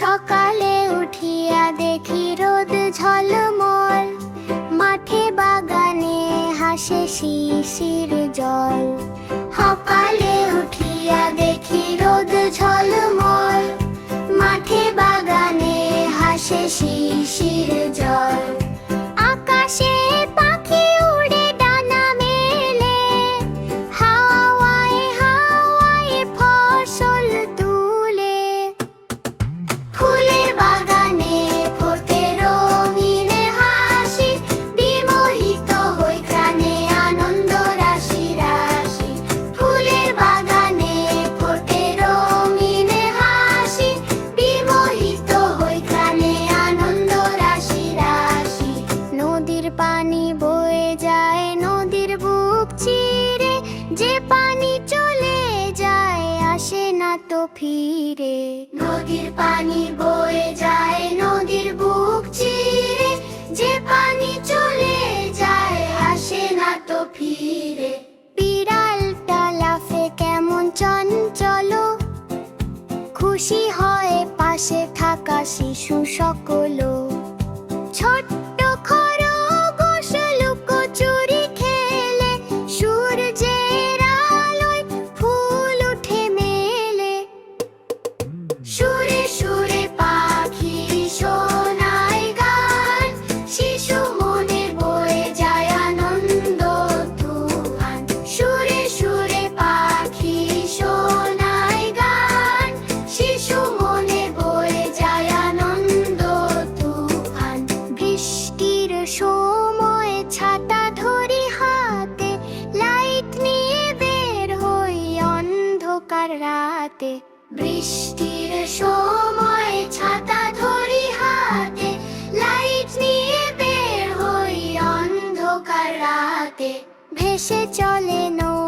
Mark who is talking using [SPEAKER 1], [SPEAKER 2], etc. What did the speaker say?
[SPEAKER 1] সকালে উঠিয়া দেখি রোদ ঝলমল। মাঠে বাগানে হাসে শিশির জল। সকালে উঠিয়া দেখি রোদ ঝলমল। মাঠে বাগানে হাসে শিশির জল। না তো ফিরে। নদীর পানি বয়ে যায় নদীর বুক চিরে। যে পানি চলে যায় আসে না তো ফিরে। বিড়ালটা লাফে কেমন চঞ্চল। খুশি হয় পাশে থাকা শিশু সকল। ছোট্ট রাতে। বৃষ্টির সময় ছাতা ধরি হাতে লাইট নিয়ে বের হই অন্ধকার রাতে। ভেসে চলে নৌ